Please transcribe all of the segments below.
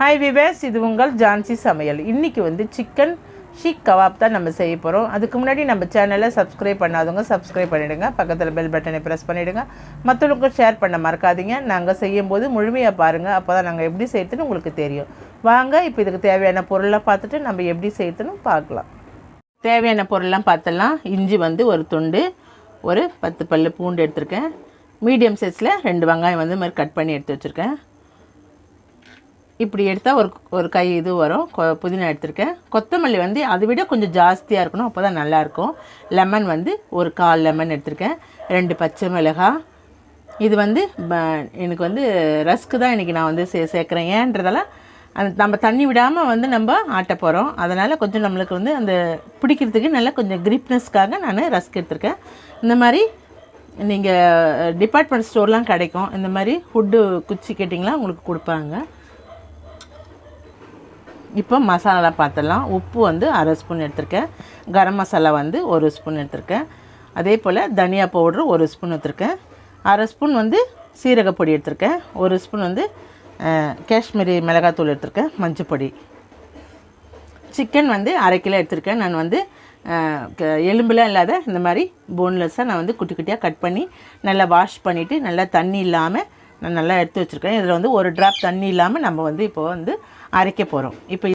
Hi wives இது உங்கள் ஜான்சி சமையல். இன்றைக்கி வந்து சிக்கன் ஷீக் கவாப் தான் நம்ம செய்ய போகிறோம் அதுக்கு முன்னாடி நம்ம சேனலை சப்ஸ்கிரைப் பண்ணாதவங்க சப்ஸ்கிரைப் பண்ணிவிடுங்க பக்கத்தில் பெல் பட்டனை ப்ரெஸ் பண்ணிவிடுங்க மற்றவங்களுக்கும் ஷேர் பண்ண மறக்காதீங்க. நாங்கள் செய்யும்போது முழுமையாக பாருங்கள் அப்போ தான் நாங்கள் எப்படி செய்யறதுன்னு உங்களுக்கு தெரியும். வாங்க இப்போ இதுக்கு தேவையான பொருளை பார்த்துட்டு நம்ம எப்படி செய்யறதுன்னு பார்க்கலாம். தேவையான பொருள்லாம் பார்த்தலாம் இஞ்சி வந்து ஒரு துண்டு ஒரு பத்து பல்லு பூண்டு எடுத்திருக்கேன். மீடியம் சைஸில் ரெண்டு வெங்காயம் வந்து மாதிரி கட் பண்ணி எடுத்து வச்சுருக்கேன். இப்படி எடுத்தால் ஒரு ஒரு கை இது வரும். கொ- புதினா எடுத்திருக்கேன். கொத்தமல்லி வந்து அதை விட கொஞ்சம் ஜாஸ்தியாக இருக்கணும். அப்போ தான் நல்லாயிருக்கும். லெமன் வந்து ஒரு கால் லெமன் எடுத்திருக்கேன். ரெண்டு பச்சை மிளகாய். இது வந்து ப- எனக்கு வந்து ரஸ்க்கு தான் இன்றைக்கி நான் வந்து சே சேர்க்குறேன். ஏன்றதெல்லாம் அந்த நம்ம தண்ணி விடாமல் வந்து நம்ம ஆட்ட போகிறோம் அதனால் கொஞ்சம் நம்மளுக்கு வந்து அந்த பிடிக்கிறதுக்கு நல்லா கொஞ்சம் கிரிப்னஸ்க்காக நான் ரஸ்க் எடுத்திருக்கேன். இந்த மாதிரி நீங்கள் டிபார்ட்மெண்ட் ஸ்டோர்லாம் கிடைக்கும். இந்த மாதிரி ஃபுட்டு குச்சி கேட்டிங்களா உங்களுக்கு கொடுப்பாங்க. இப்போ மசாலா பார்த்துடலாம். உப்பு வந்து அரை ஸ்பூன் எடுத்திருக்கேன். கரம் மசாலா வந்து ஒரு ஸ்பூன் எடுத்திருக்கேன். அதே போல் தனியா பவுட்ரு ஒரு ஸ்பூன் எடுத்திருக்கேன். அரை ஸ்பூன் வந்து சீரகப்பொடி எடுத்திருக்கேன். ஒரு ஸ்பூன் வந்து காஷ்மீரி மிளகாத்தூள் எடுத்திருக்கேன் மஞ்சள் பொடி. சிக்கன் வந்து அரை கிலோ எடுத்திருக்கேன். நான் வந்து க- எலும்புலாம் இல்லாத இந்த மாதிரி போன்லெஸ்ஸாக நான் வந்து குட்டி குட்டியாக கட் பண்ணி நல்லா வாஷ் பண்ணிவிட்டு நல்லா தண்ணி இல்லாமல் நான் நல்லா எடுத்து வச்சுருக்கேன். இதில் வந்து ஒரு ட்ராப் தண்ணி இல்லாமல் நம்ம வந்து இப்போ வந்து அரைக்க போகிறோம் இப்போ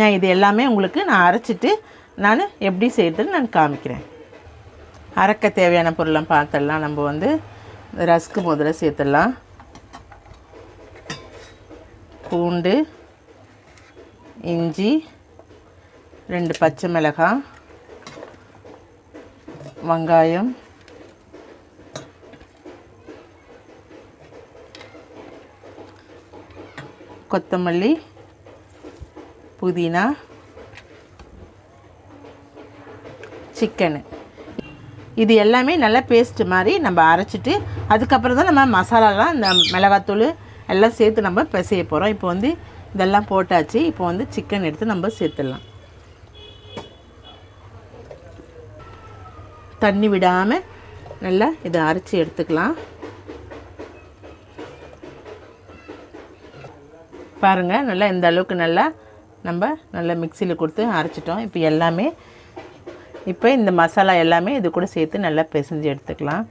நான் இது எல்லாமே உங்களுக்கு நான் அரைச்சிட்டு நான் எப்படி செய்கிறதுன்னு நான் காமிக்கிறேன். அரைக்க தேவையான பொருள்லாம் பார்த்துடலாம் நம்ம வந்து ரஸ்க்கு முதல்ல சேர்த்துடலாம். பூண்டு இஞ்சி ரெண்டு பச்சை மிளகாய் வெங்காயம் கொத்தமல்லி புதினா சிக்கனு இது எல்லாமே நல்லா பேஸ்ட்டு மாதிரி நம்ம அரைச்சிட்டு அதுக்கப்புறம் தான் நம்ம மசாலாலாம் இந்த மிளகாத்தூள் எல்லாம் சேர்த்து நம்ம பிசைய போகிறோம் இப்போ வந்து இதெல்லாம் போட்டாச்சு. இப்போ வந்து சிக்கன் எடுத்து நம்ம சேர்த்துடலாம். தண்ணி விடாமல் நல்லா இதை அரைச்சி எடுத்துக்கலாம். பாருங்கள் நல்லா இந்த அளவுக்கு நல்லா நம்ம நல்லா மிக்சியில் கொடுத்து அரைச்சிட்டோம். இப்போ எல்லாமே இப்போ இந்த மசாலா எல்லாமே இது கூட சேர்த்து நல்லா பிசைஞ்சு எடுத்துக்கலாம்.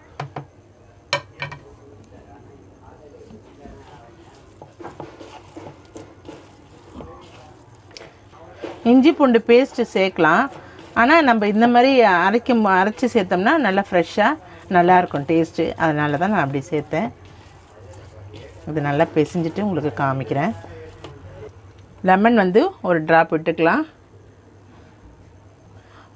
இஞ்சி பூண்டு பேஸ்ட்டு சேர்க்கலாம். ஆனால் நம்ம இந்த மாதிரி அரைக்கும் அரைச்சி சேர்த்தோம்னா நல்லா ஃப்ரெஷ்ஷாக நல்லாயிருக்கும் டேஸ்ட்டு அதனால தான் நான் அப்படி சேர்த்தேன். இது நல்லா பிசைஞ்சிட்டு உங்களுக்கு காமிக்கிறேன். லெமன் வந்து ஒரு ட்ராப் விட்டுக்கலாம்.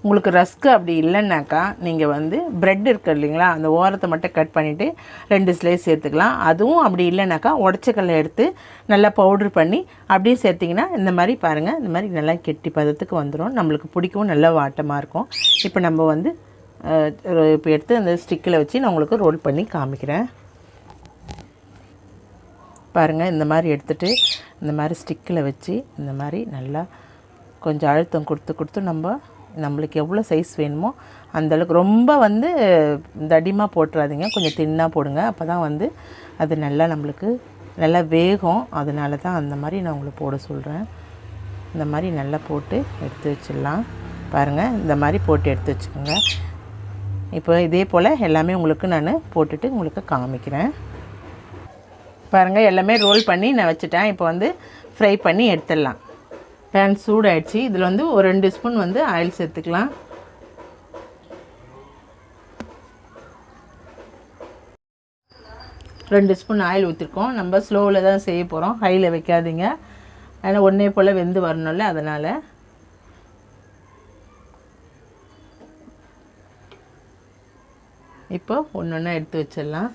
உங்களுக்கு ரஸ்க்கு அப்படி இல்லைன்னாக்கா நீங்கள் வந்து ப்ரெட் இருக்கு இல்லைங்களா அந்த ஓரத்தை மட்டும் கட் பண்ணிவிட்டு ரெண்டு ஸ்லைஸ் சேர்த்துக்கலாம். அதுவும் அப்படி இல்லைனாக்கா உடச்சக்கல்ல எடுத்து நல்லா பவுட்ரு பண்ணி அப்படியே சேர்த்திங்கன்னா இந்த மாதிரி பாருங்கள் இந்த மாதிரி நல்லா கெட்டி பதத்துக்கு வந்துடும் நம்மளுக்கு பிடிக்கவும் நல்லா வாட்டமாக இருக்கும். இப்போ நம்ம வந்து இப்போ எடுத்து அந்த ஸ்டிக்கில் வச்சு நான் உங்களுக்கு ரோல் பண்ணி காமிக்கிறேன். பாருங்கள் இந்த மாதிரி எடுத்துட்டு இந்த மாதிரி ஸ்டிக்கில் வச்சு இந்த மாதிரி நல்லா கொஞ்சம் அழுத்தம் கொடுத்து கொடுத்து நம்ம நம்மளுக்கு எவ்வளோ சைஸ் வேணுமோ அந்தளவுக்கு ரொம்ப வந்து தடிமாக போட்டுறாதீங்க. கொஞ்சம் தின்னாக போடுங்க. அப்போ தான் வந்து அது நல்லா நம்மளுக்கு நல்லா வேகும். அதனால தான் அந்த மாதிரி நான் உங்களுக்கு போட சொல்கிறேன் இந்த மாதிரி நல்லா போட்டு எடுத்து வச்சிடலாம். பாருங்கள் இந்த மாதிரி போட்டு எடுத்து வச்சுக்கோங்க. இப்போ இதே போல் எல்லாமே உங்களுக்கு நான் போட்டுட்டு உங்களுக்கு காமிக்கிறேன். பாருங்கள் எல்லாமே ரோல் பண்ணி நான் வச்சுட்டேன். இப்போ வந்து ஃப்ரை பண்ணி எடுத்துடலாம். பேன் சூடாகிடுச்சு இதில் வந்து ஒரு ரெண்டு ஸ்பூன் வந்து ஆயில் சேர்த்துக்கலாம். ரெண்டு ஸ்பூன் ஆயில் ஊற்றிருக்கோம் நம்ம ஸ்லோவில் தான் செய்ய போகிறோம் ஹையில் வைக்காதீங்க. ஏன்னா ஒன்றே போல் வெந்து வரணும்ல அதனால். இப்போ ஒன்று ஒன்றா எடுத்து வச்சிடலாம்.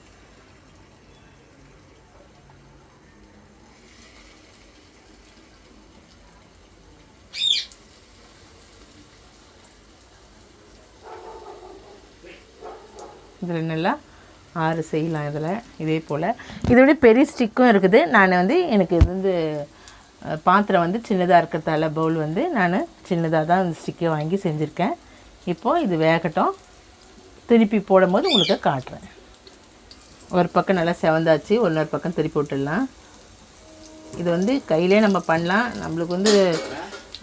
இதில் நல்லா ஆறு செய்யலாம் இதில் இதே போல். இதோட பெரிய ஸ்டிக்கும் இருக்குது. நான் வந்து எனக்கு இது வந்து பாத்திரம் வந்து சின்னதாக இருக்கிறதால பவுல் வந்து நான் சின்னதாக தான் அந்த ஸ்டிக்கை வாங்கி செஞ்சுருக்கேன். இப்போது இது வேகட்டும். திருப்பி போடும்போது உங்களுக்கு காட்டுறேன். ஒரு பக்கம் நல்லா செவந்தாச்சு இன்னொரு பக்கம் திருப்பி விட்டுடலாம். இது வந்து கையிலே நம்ம பண்ணலாம். நம்மளுக்கு வந்து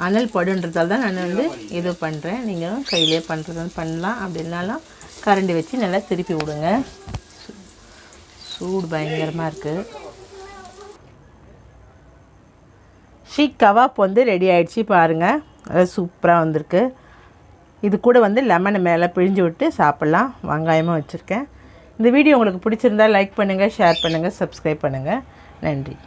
அனல் படுன்றதால தான் நான் வந்து இது பண்ணுறேன் நீங்களும் கையிலே பண்ணுறது பண்ணலாம். அப்படின்னாலும் கரண்டி வச்சு நல்லா திருப்பி விடுங்க. சூடு பயங்கரமாக இருக்குது ஷீக் கவாப் வந்து ரெடி ஆகிடுச்சு பாருங்கள் அது சூப்பராக வந்திருக்கு. இது கூட வந்து லெமனை மேலே பிழிஞ்சு விட்டு சாப்பிட்லாம். வெங்காயமும் வச்சுருக்கேன். இந்த வீடியோ உங்களுக்கு பிடிச்சிருந்தா லைக் பண்ணுங்கள் ஷேர் பண்ணுங்கள் சப்ஸ்கிரைப் பண்ணுங்கள் நன்றி.